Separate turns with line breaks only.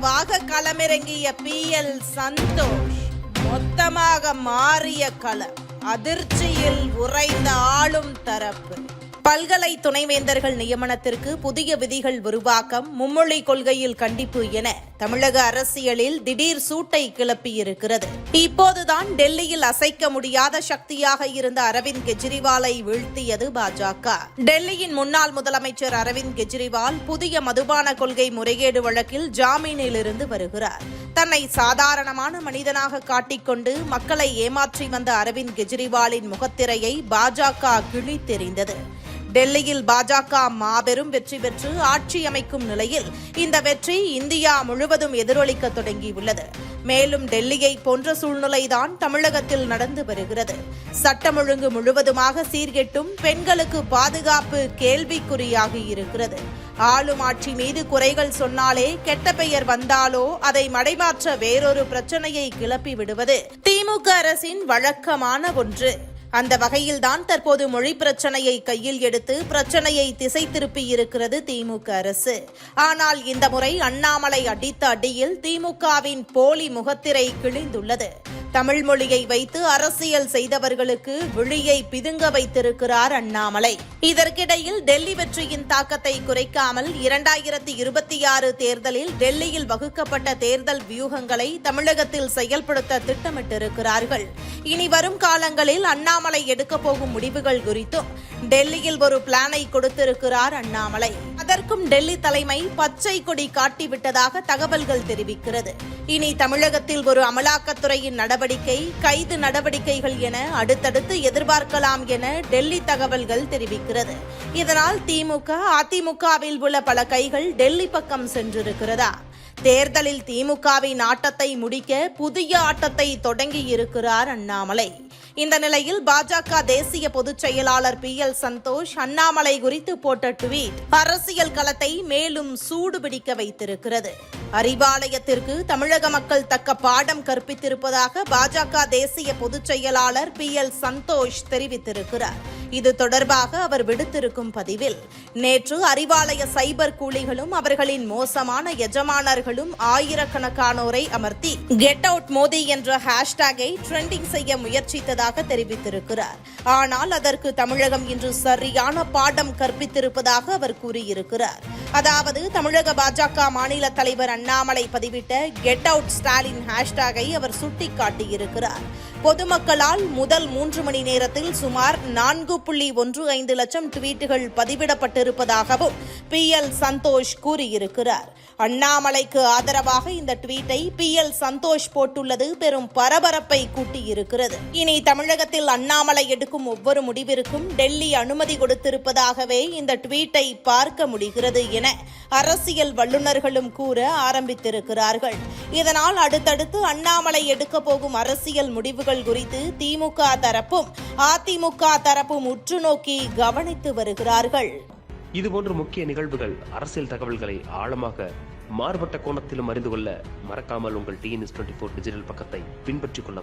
ஆதரவாக களமிறங்கிய B. L. Santhosh மொத்தமாக மாறிய களம் அதிர்ச்சியில் உறைந்த ஆளும் தரப்பு. பல்கலை துணைவேந்தர்கள் நியமனத்திற்கு புதிய விதிகள் உருவாக்கம் மும்மொழி கொள்கையில் கண்டிப்பு என தமிழக அரசியலில் திடீர் சூட்டை கிளப்பியிருக்கிறது. இப்போதுதான் டெல்லியில் அசைக்க முடியாத சக்தியாக இருந்த அரவிந்த் கெஜ்ரிவாலை வீழ்த்தியது பாஜக. டெல்லியின் முன்னாள் முதலமைச்சர் அரவிந்த் கெஜ்ரிவால் புதிய மதுபான கொள்கை முறைகேடு வழக்கில் ஜாமீனில் இருந்து வருகிறார். தன்னை சாதாரணமான மனிதனாக காட்டிக்கொண்டு மக்களை ஏமாற்றி வந்த அரவிந்த் கெஜ்ரிவாலின் முகத்திரையை பாஜக கிழித்தெறிந்தது. டெல்லியில் பாஜக மாபெரும் வெற்றி பெற்று ஆட்சி அமைக்கும் நிலையில் இந்த வெற்றி இந்தியா முழுவதும் எதிரொலிக்க தொடங்கியுள்ளது. மேலும் டெல்லியை போன்ற சூழ்நிலைதான் தமிழகத்தில் நடந்து வருகிறது. சட்டம் ஒழுங்கு முழுவதுமாக சீர்கெட்டும் பெண்களுக்கு பாதுகாப்பு கேள்விக்குறியாகி இருக்கிறது. ஆளும் ஆட்சி மீது குறைகள் சொன்னாலே கெட்ட பெயர் வந்தாலோ அதை மடைமாற்ற வேறொரு பிரச்சனையை கிளப்பி விடுவது திமுக அரசின் வழக்கமான ஒன்று. அந்த வகையில்தான் தற்போது மொழி பிரச்சனையை கையில் எடுத்து பிரச்சனையை திசை திருப்பி இருக்கிறது திமுக அரசு. ஆனால் இந்த முறை அண்ணாமலை அடித்த அடியில் திமுகவின் போலி முகத்திரை கிழிந்துள்ளது. தமிழ் மொழியை வைத்து அரசியல் செய்தவர்களுக்கு விழியை பிதுங்க வைத்திருக்கிறார் அண்ணாமலை. இதற்கிடையில் டெல்லி வெற்றியின் தாக்கத்தை குறைக்காமல் இரண்டாயிரத்தி இருபத்தி ஆறு தேர்தலில் டெல்லியில் வகுக்கப்பட்ட தேர்தல் வியூகங்களை தமிழகத்தில் செயல்படுத்த திட்டமிட்டிருக்கிறார்கள். இனி வரும் காலங்களில் அண்ணாமலை எடுக்கப் போகும் முடிவுகள் குறித்தும் டெல்லியில் ஒரு பிளானை கொடுத்திருக்கிறார் அண்ணாமலை. அதற்கும் டெல்லி தலைமை பச்சை கொடி காட்டிவிட்டதாக தகவல்கள் தெரிவிக்கிறது. இனி தமிழகத்தில் ஒரு அமலாக்கத்துறையின் நடவடிக்கை கைது நடவடிக்கைகள் என அடுத்தடுத்து எதிர்பார்க்கலாம் என டெல்லி தகவல்கள் தெரிவிக்கிறது. இதனால் திமுக அதிமுகவில் உள்ள பல கைகள் டெல்லி பக்கம் சென்றிருக்கிறதா? தேர்தலில் திமுகவின் ஆட்டத்தை முடிக்க புதிய ஆட்டத்தை தொடங்கி இருக்கிறார் அண்ணாமலை. இந்த நிலையில் பாஜக தேசிய பொதுச் செயலாளர் பி எல் சந்தோஷ் அண்ணாமலை குறித்து போட்ட ட்வீட் அரசியல் களத்தை மேலும் சூடு பிடிக்க வைத்திருக்கிறது. அறிவாலயத்திற்கு தமிழக மக்கள் தக்க பாடம் கற்பித்திருப்பதாக பாஜக தேசிய பொதுச் செயலாளர் பி எல் சந்தோஷ் தெரிவித்திருக்கிறார். இது தொடர்பாக அவர் விடுத்திருக்கும் பதிவில் நேற்று அறிவாலய சைபர் கூலிகளும் அவர்களின் மோசமான எஜமானர்களும் ஆயிரக்கணக்கானோரை அமர்த்தி கெட் அவுட் மோடி என்ற ஹேஷ்டேகை ட்ரெண்டிங் செய்ய முயற்சித்ததாக தெரிவித்திருக்கிறார். ஆனால் அதற்கு தமிழகம் இன்று சரியான பாடம் கற்பித்திருப்பதாக அவர் கூறியிருக்கிறார். அதாவது தமிழக பாஜக மாநில தலைவர் அண்ணாமலை பதிவிட்ட கெட் அவுட் ஸ்டாலின் ஹேஷ்டாகை அவர் சுட்டிக்காட்டியிருக்கிறார். பொதுமக்களால் முதல் மூன்று மணி நேரத்தில் சுமார் நான்கு புள்ளி ஒன்று ஐந்து லட்சம் ட்வீட்டுகள் பதிவிடப்பட்டிருப்பதாகவும் பி எல் சந்தோஷ் கூறியிருக்கிறார். அண்ணாமலைக்கு ஆதரவாக இந்த ட்வீட்டை பி எல் சந்தோஷ் போட்டுள்ளது பெரும் பரபரப்பை கூட்டியிருக்கிறது. இனி தமிழகத்தில் அண்ணாமலை எடுக்கும் ஒவ்வொரு முடிவிற்கும் டெல்லி அனுமதி கொடுத்திருப்பதாகவே இந்த ட்வீட்டை பார்க்க முடிகிறது என அரசியல் வல்லுநர்களும் கூற ஆரம்பித்திருக்கிறார்கள். இதனால் அடுத்தடுத்து அண்ணாமலை எடுக்க போகும் அரசியல் முடிவுகள் குறித்து திமுக தரப்பும் அதிமுக தரப்பும் உற்று நோக்கி கவனித்து வருகிறார்கள்.
இதுபோன்ற முக்கிய நிகழ்வுகள் அரசியல் தகவல்களை ஆழமாக மாறுபட்ட கோணத்திலும் அறிந்து கொள்ள மறக்காமல் உங்கள் டிஎன்எஸ் டுவெண்ட்டி ஃபோர் டிஜிட்டல் பக்கத்தை பின்பற்றிக் கொள்ள